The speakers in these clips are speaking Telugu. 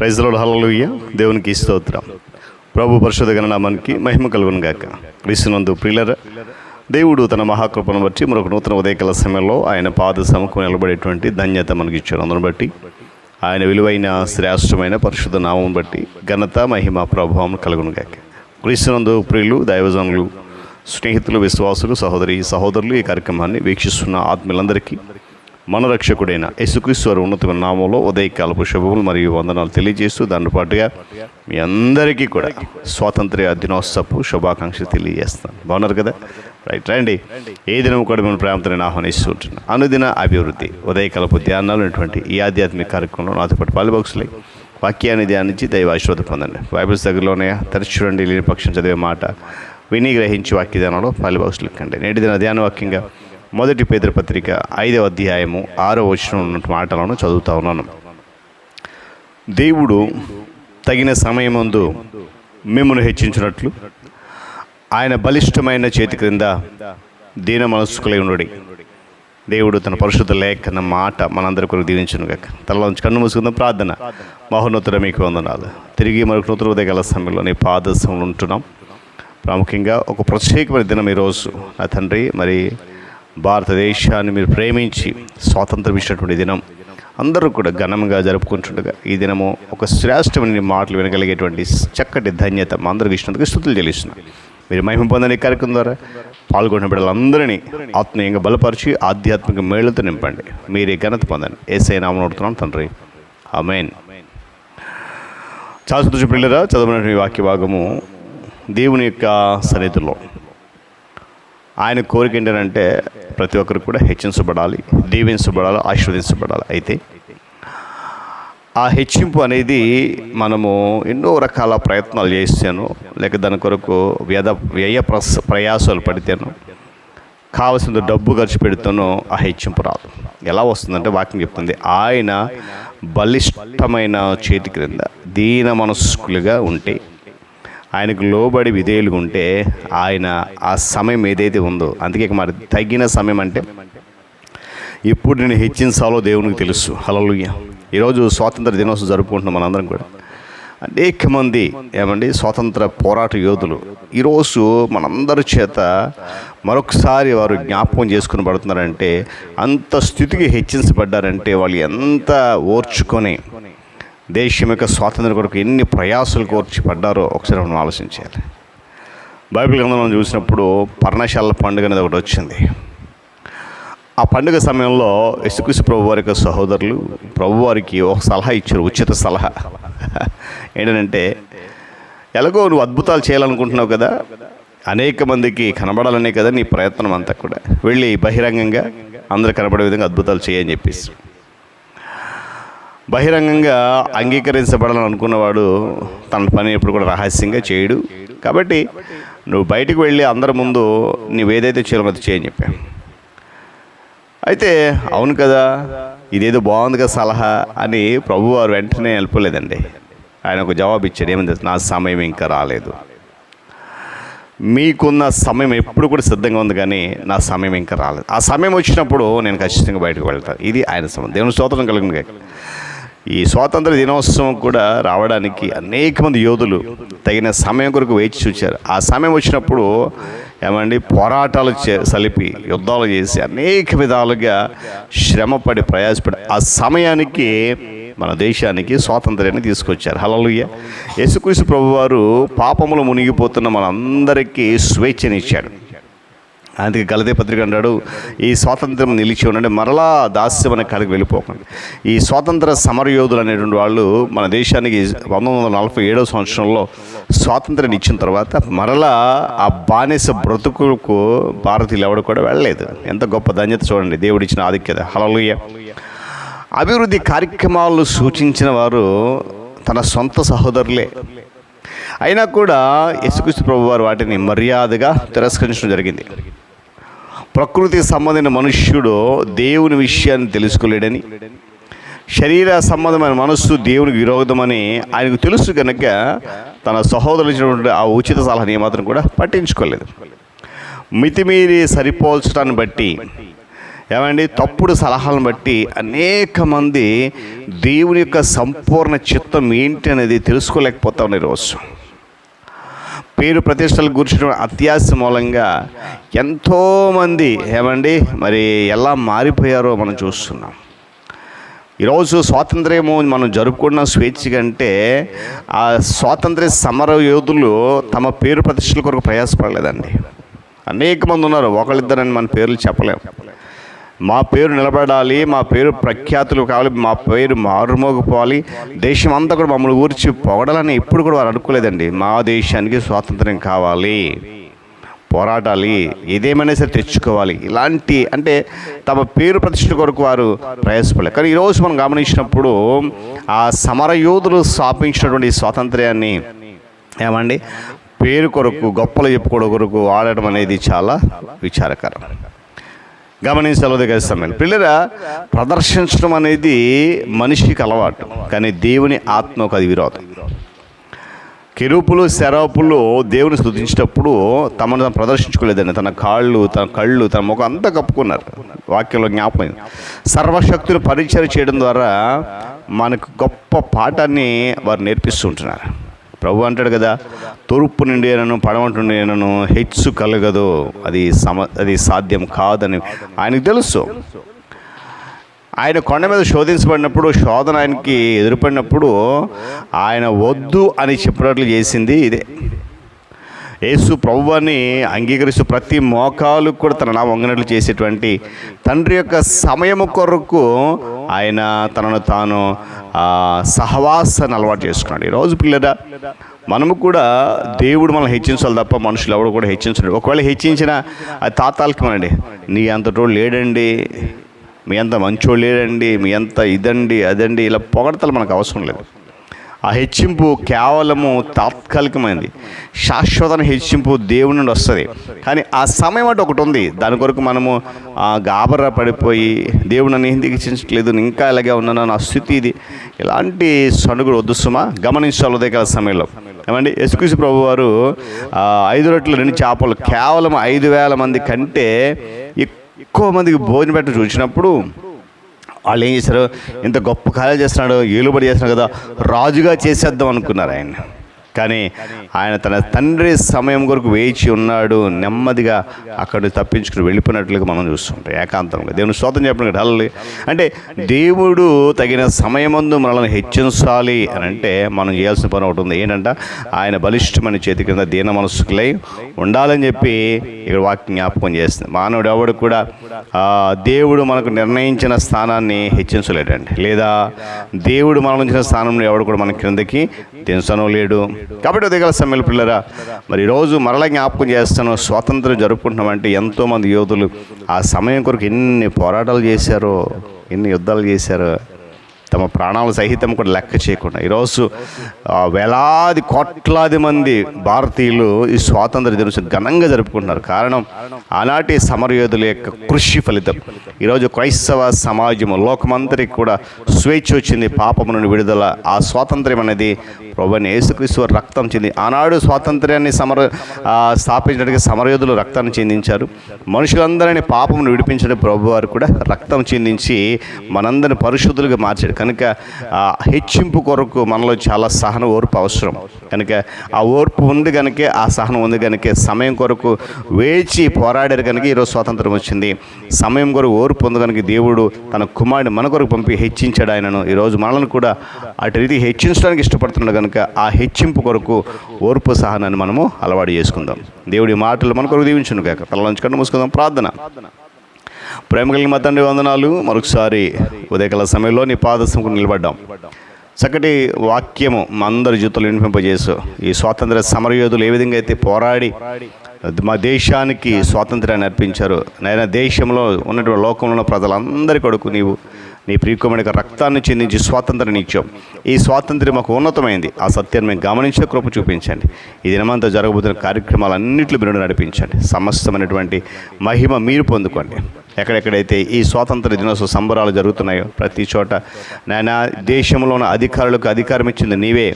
ప్రైజ్లో హలలుయ్య దేవునికి స్తోత్రం. ప్రభు పరిశుద్ధ గణనామానికి మహిమ కలుగును గాక. క్రీస్తునందు దేవుడు తన మహాకృపను బట్టి మరొక నూతన ఉదయకాల సమయంలో ఆయన పాద సముఖం నిలబడేటువంటి ధన్యత మనకి ఇచ్చాడు అందును బట్టి ఆయన విలువైన శ్రేష్టమైన పరిశుద్ధ నామం బట్టి ఘనత మహిమ ప్రభావం కలుగును గాక. క్రీస్తునందు ప్రియులు దైవజనులు స్నేహితులు విశ్వాసులు సహోదరి సహోదరులు ఈ కార్యక్రమాన్ని వీక్షిస్తున్న ఆత్మీయులందరికీ మన రక్షకుడైన యేసుక్రీస్తు వారి ఉన్నతమైన నామంలో ఉదయకాలపు శుభములు మరియు వందనాలు తెలియజేస్తూ దాని పాటుగా మీ అందరికీ కూడా స్వాతంత్ర దినోత్సవపు శుభాకాంక్షలు తెలియజేస్తాను బాగున్నారు కదా? రైట్ రండి. ఏ దినం కూడా మేము ప్రేమతో నేను ఆహ్వానిస్తుంటున్నాను. అనుదిన అభివృద్ధి ఉదయకాలపు ధ్యానాలు ఉన్నటువంటి ఈ ఆధ్యాత్మిక కార్యక్రమంలో నాతో పాటు పాలుబాక్సులై వాక్యాన్ని ధ్యానించి దైవ ఆశీర్వాదం పొందండి. బైబిల్స్ దగ్గరలోనే తరచు చూడండి లేని పక్షం చదివే మాట. విని గ్రహించి వాక్య ధ్యానంలో ఎక్కండి నేటి దిన ధ్యాన వాక్యంగా మొదటి పేదపత్రిక ఐదవ అధ్యాయము ఆరో వచ్చిన మాటలను చదువుతా ఉన్నాను. దేవుడు తగిన సమయమందు మిమ్మల్ని హెచ్చించినట్లు ఆయన బలిష్టమైన చేతి క్రింద దీన మనస్సుకులై ఉండడి. దేవుడు తన పరిశుద్ధ లేఖన మాట మనందరి కొరకు దీవించను గాక. తలలోంచి కన్ను మూసుకుందాం ప్రార్థన. మహోన్నతుడ మీకు వందనాలు. తిరిగి మరొక నూతన ఉదయకాల సమయంలో నీ పాదశంలో ఉంటున్నాం. ప్రాముఖ్యంగా ఒక ప్రత్యేకమైన దినం ఈరోజు. నా తండ్రి మరి భారతదేశాన్ని మీరు ప్రేమించి స్వాతంత్రం ఇచ్చినటువంటి దినం. అందరూ కూడా ఘనంగా జరుపుకుంటుండగా ఈ దినము ఒక శ్రేష్టమైన మాటలు వినగలిగేటువంటి చక్కటి ధన్యత మా అందరికి ఇచ్చినందుకు స్థుతులు చెల్లిస్తున్నాం. మీరు మహిమ పొందని ఈ కార్యక్రమం ద్వారా. పాల్గొన్న బిడ్డలందరినీ ఆత్మీయంగా బలపరిచి ఆధ్యాత్మిక మేళ్ళతో నింపండి. మీరే ఘనత పొందండి. ఏసై నామం అడుగుతున్నాం తండ్రి. ఆమెన్. చాలా సంతోషం పిల్లరా చదవనటువంటి వాక్య భాగము దేవుని యొక్క సన్నిధిలో. ఆయన కోరిక ఏంటంటే ప్రతి ఒక్కరు కూడా హెచ్చించబడాలి దీవించబడాలి ఆశీర్వదించబడాలి అయితే. ఆ హెచ్చింపు అనేది మనము ఎన్నో రకాల ప్రయత్నాలు చేశాను లేక దాని కొరకు వ్యధ వ్యయ ప్రస ప్రయాసాలు పడితేను కావలసిన డబ్బు ఖర్చు పెడితేనో ఆ హెచ్చింపు రాదు. ఎలా వస్తుందంటే వాక్యం చెప్తుంది ఆయన బలిష్టమైన చేతి క్రింద దీన మనస్కులుగా ఉంటే ఆయనకు లోబడి విధేయులుగా ఉంటే ఆయన ఆ సమయం ఏదైతే ఉందో అందుకే మరి తగిన సమయం అంటే ఎప్పుడు నేను హెచ్చించాలో దేవునికి తెలుసు. హలలుయ్య ఈరోజు స్వాతంత్ర దినోత్సవం జరుపుకుంటున్నాం మనందరం కూడా. అనేక మంది ఏమండి స్వాతంత్ర పోరాట యోధులు. ఈరోజు మనందరి చేత మరొకసారి వారు జ్ఞాపకం చేసుకుని పడుతున్నారంటే అంత స్థితికి హెచ్చించబడ్డారంటే వాళ్ళు ఎంత ఓర్చుకొని దేశం యొక్క స్వాతంత్రం కొరకు ఎన్ని ప్రయాసాలు కోర్చి పడ్డారో ఒకసారి మనం ఆలోచించాలి. బైబిల్ గ్రంథంలో మనం చూసినప్పుడు పర్ణశాల పండుగ అనేది ఒకటి వచ్చింది. ఆ పండుగ సమయంలో యేసుక్రీస్తు ప్రభు వారి యొక్క సహోదరులు ప్రభు వారికి ఒక సలహా ఇచ్చారు ఉచిత సలహా. ఏంటంటే ఎలాగో నువ్వు అద్భుతాలు చేయాలనుకుంటున్నావు కదా అనేక మందికి కనబడాలనే కదా నీ ప్రయత్నం అంతా కూడా. వెళ్ళి బహిరంగంగా అందరు కనబడే విధంగా అద్భుతాలు చేయని చెప్పేసి. బహిరంగంగా అంగీకరించబడాలని అనుకున్నవాడు తన పని ఎప్పుడు కూడా రహస్యంగా చేయడు. కాబట్టి నువ్వు బయటకు వెళ్ళి అందరి ముందు నువ్వేదైతే చేయాలో అది చేయని చెప్పాను. అయితే అవును కదా ఇదేదో బాగుంది కదా సలహా అని ప్రభువారు వెంటనే వెళ్ళిపోలేదండి. ఆయన ఒక జవాబు ఇచ్చాడు ఏమంది? నా సమయం ఇంకా రాలేదు. మీకున్న సమయం ఎప్పుడు కూడా సిద్ధంగా ఉంది కానీ నా సమయం ఇంకా రాలేదు. ఆ సమయం వచ్చినప్పుడు నేను ఖచ్చితంగా బయటకు వెళ్తాను ఇది ఆయన సమయం. దేవుని స్తోత్రం కలిగింది ఈ స్వాతంత్ర దినోత్సవం కూడా రావడానికి అనేక మంది యోధులు తగిన సమయం కొరకు వేచి చూచారు. ఆ సమయం వచ్చినప్పుడు ఏమండి పోరాటాలు చే సలిపి యుద్ధాలు చేసి అనేక విధాలుగా శ్రమపడి ప్రయాసపడి ఆ సమయానికి మన దేశానికి స్వాతంత్ర్యాన్ని తీసుకొచ్చారు. హలలుయ్య యేసుక్రీస్తు ప్రభువారు పాపములు మునిగిపోతున్న మనందరికీ స్వేచ్ఛనిచ్చాడు. అందుకే గలదే పత్రిక అంటాడు ఈ స్వాతంత్రం నిలిచి ఉండండి మరలా దాస్యం అనే కాడికి వెళ్ళిపోకండి. ఈ స్వాతంత్ర సమరయోధులు అనేటువంటి వాళ్ళు మన దేశానికి పంతొమ్మిది వందల నలభై ఏడవ సంవత్సరంలో స్వాతంత్రం ఇచ్చిన తర్వాత మరలా ఆ బానిస బ్రతుకులకు భారతీయులు ఎవడు కూడా వెళ్ళలేదు. ఎంత గొప్ప ధన్యత చూడండి దేవుడిచ్చిన ఆధిక్యత. హలలుయ్య అభివృద్ధి కార్యక్రమాలు సూచించిన వారు తన సొంత సహోదరులే. అయినా కూడా యశుకృష్ణ ప్రభు వారు వాటిని మర్యాదగా తిరస్కరించడం జరిగింది. ప్రకృతికి సంబంధించిన మనుష్యుడు దేవుని విషయాన్ని తెలుసుకోలేడని శరీర సంబంధమైన మనస్సు దేవునికి విరోధమని ఆయనకు తెలుసు కనుక తన సహోదరులు ఇచ్చినటువంటి ఆ ఉచిత సలహాని ఏమాత్రం కూడా పట్టించుకోలేదు. మితిమీరి సరిపోల్చడాన్ని బట్టి ఏమండి తప్పుడు సలహాలను బట్టి అనేక మంది దేవుని యొక్క సంపూర్ణ చిత్తం ఏంటి అనేది తెలుసుకోలేకపోతా ఉన్నారు ఈరోజు. పేరు ప్రతిష్టలు కూర్చున్న అత్యాశ మూలంగా ఎంతోమంది ఏమండి మరి ఎలా మారిపోయారో మనం చూస్తున్నాం. ఈరోజు స్వాతంత్ర్యము మనం జరుపుకున్న స్వేచ్ఛ కంటే ఆ స్వాతంత్ర్య సమర యోధులు తమ పేరు ప్రతిష్టల కొరకు ప్రయాసపడలేదండి. అనేక మంది ఉన్నారు ఒకళ్ళిద్దరని మన పేర్లు చెప్పలేము మా పేరు నిలబడాలి మా పేరు ప్రఖ్యాతులు కావాలి మా పేరు మారుమోగిపోవాలి. దేశం అంతా కూడా మమ్మల్ని ఊర్చి పొగడాలని ఎప్పుడు కూడా వారు అనుకోలేదండి. మా దేశానికి స్వాతంత్రం కావాలి పోరాటాలి ఏదేమైనా సరే తెచ్చుకోవాలి. ఇలాంటి అంటే తమ పేరు ప్రతిష్ట కొరకు వారు ప్రయాసపడలేదు. కానీ ఈరోజు మనం గమనించినప్పుడు ఆ సమర యోధులు స్థాపించినటువంటి స్వాతంత్ర్యాన్ని ఏమండి? పేరు కొరకు గొప్పలు చెప్పుకోవడం కొరకు ఆడటం అనేది చాలా విచారకరం. గమనించాలి నేను పిల్లరా ప్రదర్శించడం అనేది మనిషికి అలవాటు కానీ దేవుని ఆత్మకు అది విరోధం. కెరూపులు శరాపులు దేవుని స్థుతించేటప్పుడు తమను తాను ప్రదర్శించుకోలేదండి. తన కాళ్ళు తన కళ్ళు తన ముఖం అంతా కప్పుకున్నారు. వాక్యంలో జ్ఞాపకం సర్వశక్తులు పరిచయం చేయడం ద్వారా మనకు గొప్ప పాఠాన్ని వారు నేర్పిస్తుంటున్నారు ప్రభు అంటాడు కదా తూర్పు నుండి ఏనను పడమటి నుండి అయినను హెచ్చు కలగదు. అది సమ అది సాధ్యం కాదని ఆయనకు తెలుసు. ఆయన కొండ మీద శోధించబడినప్పుడు శోధన ఆయనకి ఎదురుపడినప్పుడు ఆయన వద్దు అని చెప్పినట్లు చేసింది ఇదే. యేసు ప్రభువాన్ని అంగీకరిస్తూ ప్రతి మోకాలు కూడా తన నా వంగినట్లు చేసేటువంటి తండ్రి యొక్క సమయము కొరకు ఆయన తనను తాను సహవాసాన్ని అలవాటు చేసుకున్నాడు. ఈరోజు పిల్లరా మనము కూడా దేవుడు మనం హెచ్చించాలి తప్ప మనుషులు ఎవరు కూడా హెచ్చించడు ఒకవేళ హెచ్చించినా అది మనండి నీ అంతటోడు లేడండి మీ అంత మంచోళ్ళు లేడండి మీ అంత ఇదండి అదండి ఇలా పొగడతలు మనకు అవసరం లేదు. ఆ హెచ్చింపు కేవలము తాత్కాలికమైనది శాశ్వతన హెచ్చింపు దేవుని నుండి వస్తుంది. కానీ ఆ సమయం అంటే ఒకటి ఉంది. దాని కొరకు మనము ఆ, గాబరా పడిపోయి దేవుడు నన్ను ఎందుకు హెచ్చించట్లేదు? నేను ఇంకా ఇలాగే ఉన్నాను? నా స్థితి ఇది. ఇలాంటి సణుగుడు వద్దు సుమా. గమనించాలి ఉదయకాల సమయంలో. ఏమండి? యశ్కృషి ప్రభు వారు ఐదు రొట్టెలు రెండు చేపలు కేవలం ఐదు వేల మంది కంటే ఎక్కువ మందికి భోజనం పెట్ట చూసినప్పుడు వాళ్ళు ఏం చేశారు? ఇంత గొప్ప కార్యాలు చేస్తున్నాడు ఏలుబడి చేస్తున్నాడు కదా రాజుగా చేసేద్దాం అనుకున్నారు ఆయన. కానీ ఆయన తన తండ్రి సమయం కొరకు వేచి ఉన్నాడు నెమ్మదిగా అక్కడ తప్పించుకుని వెళ్ళిపోయినట్లుగా మనం చూస్తుంటాం ఏకాంతంగా. దేవుని స్తోత్రం చెప్పిన హల్లి అంటే దేవుడు తగిన సమయమందు మనల్ని హెచ్చించాలి అని అంటే మనం చేయాల్సిన పని ఒకటి ఉంది. ఏంటంటే? ఆయన బలిష్టమైన చేతి కింద దీన మనసుకులై ఉండాలని చెప్పి ఇక్కడ వాక్యం జ్ఞాపకం చేస్తుంది. మానవుడు ఎవడు కూడా దేవుడు మనకు నిర్ణయించిన స్థానాన్ని హెచ్చించలేడండి. లేదా దేవుడు మనం ఉంచిన స్థానంలో ఎవడు కూడా మన క్రిందకి దించను లేడు. కాబట్టి ఉదయకాల సమయంలో పిల్లరా మరి ఈరోజు మరలా జ్ఞాపకం చేస్తాను స్వాతంత్రం జరుపుకుంటున్నామంటే ఎంతోమంది యోధులు ఆ సమయం కొరకు ఎన్ని పోరాటాలు చేశారో ఎన్ని యుద్ధాలు చేశారో తమ ప్రాణాల సహితం కూడా లెక్క చేయకుండా. ఈరోజు వేలాది కోట్లాది మంది భారతీయులు ఈ స్వాతంత్ర దినోత్సవం ఘనంగా జరుపుకుంటున్నారు. కారణం ఆనాటి సమరయోధుల యొక్క కృషి ఫలితం. ఈరోజు క్రైస్తవ సమాజం లోకమంతరికి కూడా స్వేచ్ఛ వచ్చింది పాపము నుండి విడుదల ఆ స్వాతంత్ర్యం అనేది ప్రభుని యేసుక్రీస్తు రక్తం చెంది ఆనాడు స్వాతంత్ర్యాన్ని సమర స్థాపించడానికి సమరయోధులు రక్తాన్ని చెందించారు. మనుషులందరినీ పాపమును విడిపించడం ప్రభు వారు కూడా రక్తం చెందించి మనందరిని పరిశుద్ధులుగా మార్చాడు. కనుక హెచ్చింపు కొరకు మనలో చాలా సహన ఓర్పు అవసరం. కనుక ఆ ఓర్పు ఉంది కనుక ఆ సహనం ఉంది కనుక సమయం కొరకు వేచి పోరాడారు కనుక ఈరోజు స్వాతంత్రం వచ్చింది. సమయం కొరకు ఓర్పు ఉంది కనుక దేవుడు తన కుమారుడు మన కొరకు పంపి హెచ్చించాడు ఆయనను. ఈరోజు మనల్ని కూడా అటు రీతి హెచ్చించడానికి ఇష్టపడుతున్నాడు కనుక ఆ హెచ్చింపు కొరకు ఓర్పు సహనాన్ని మనము అలవాటు చేసుకుందాం. దేవుడి మాటలు మన కొరకు దీవించును కాక తలలోంచి కన్ను మూసుకుందాం. ప్రార్థన. ప్రేమ కలిగిన మా తండ్రి వందనాలు. మరొకసారి ఉదయకాల సమయంలో నీ పాదశంకు నిలబడ్డాం. చక్కటి వాక్యము మా అందరి జీవితంలో వినిపింపజేసు. ఈ స్వాతంత్ర సమరయోధులు ఏ విధంగా అయితే పోరాడి మా దేశానికి స్వాతంత్రాన్ని అర్పించారు నైనా దేశంలో ఉన్నటువంటి లోకంలో ఉన్న ప్రజలందరి కొడుకు నీవు నీ ప్రియకుమారి రక్తాన్ని చెందించి స్వాతంత్రం ఇచ్చాం ఈ స్వాతంత్ర్యం మాకు ఉన్నతమైంది. ఆ సత్యాన్ని మేము గమనించే కృప చూపించండి. ఈ దినమంతా జరగబోతున్న కార్యక్రమాలన్నింటిలో మీరు నడిపించండి. సమస్తమైనటువంటి మహిమ మీరు పొందుకోండి. ఎక్కడెక్కడైతే ఈ స్వాతంత్ర దినోత్సవ సంబరాలు జరుగుతున్నాయో ప్రతి చోట నాయన దేశంలో ఉన్న అధికారులకు అధికారం ఇచ్చింది నీవే.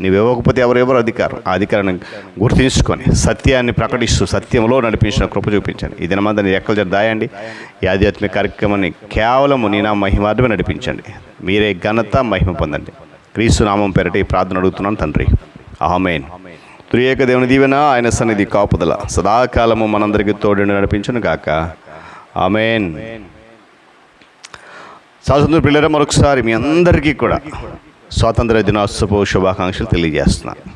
నీవు ఇవ్వకపోతే ఎవరు ఎవరు అధికారం ఆ అధికారాన్ని గుర్తించుకొని సత్యాన్ని ప్రకటిస్తూ సత్యంలో నడిపించిన కృప చూపించండి. ఈ దినమంతా నీ ఎక్కల జర దాయండి. ఈ ఆధ్యాత్మిక కార్యక్రమాన్ని కేవలము నేను మహిమార్థమే నడిపించండి. మీరే ఘనత మహిమ పొందండి. క్రీస్తు నామం పేరటి ప్రార్థన అడుగుతున్నాను తండ్రి. ఆమెన్. త్రియేక దేవుని దీవెన ఆయన సన్నిధి కాపుదల సదాకాలము మనందరికీ తోడు నడిపించను కాక ఆమెన్. స్వాతంత్ర పిల్లరా మరొకసారి మీ అందరికీ కూడా స్వాతంత్ర దినోత్సవ శుభాకాంక్షలు తెలియజేస్తున్నాను.